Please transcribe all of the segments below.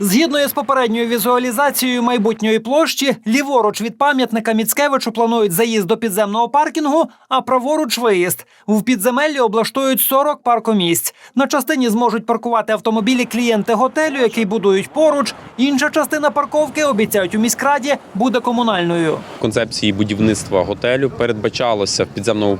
Згідно із попередньою візуалізацією майбутньої площі, ліворуч від пам'ятника Міцкевичу планують заїзд до підземного паркінгу, а праворуч виїзд. В підземеллі облаштують 40 паркомісць. На частині зможуть паркувати автомобілі клієнти готелю, який будують поруч. Інша частина парковки обіцяють у міськраді буде комунальною. концепції будівництва готелю передбачалося в підземному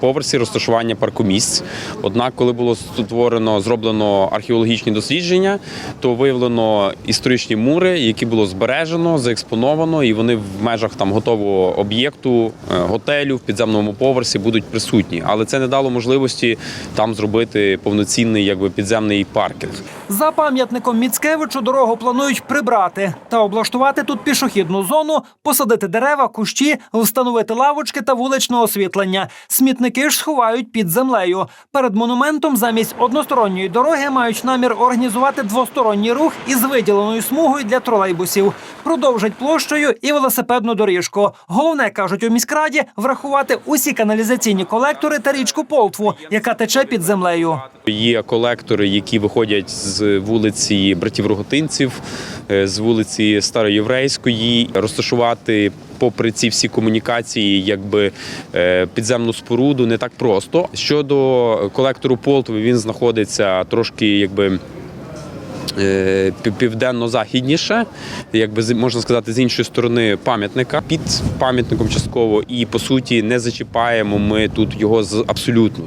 поверсі розташування паркомісць. Однак, коли було створено, зроблено археологічні дослідження, то виявлено історичні мури, які було збережено, заекспоновано, і вони в межах там готового об'єкту е, готелю в підземному поверсі будуть присутні. Але це не дало можливості там зробити повноцінний якби підземний паркінг. За пам'ятником Міцкевичу дорогу планують прибрати та облаштувати тут пішохідну зону, посадити дерева, кущі, встановити лавочки та вуличне освітлення. Смітники ж сховають під землею. Перед монументом замість односторонньої дороги мають намір організувати двосторонній рух із виділеною смугою для тролейбусів. Продовжать площею і велосипедну доріжку. Головне кажуть у міськраді врахувати усі каналізаційні колектори та річку Полтву, яка тече під землею. Є колектори, які виходять з вулиці братів Роготинців, е, з вулиці Староєврейської, розташувати. Попри ці всі комунікації, якби е, підземну споруду не так просто. Щодо колектору Полтви, він знаходиться трошки якби. Е, пів- Південно-західніше, якби можна сказати, з іншої сторони пам'ятника під пам'ятником частково, і по суті не зачіпаємо ми тут його з абсолютно.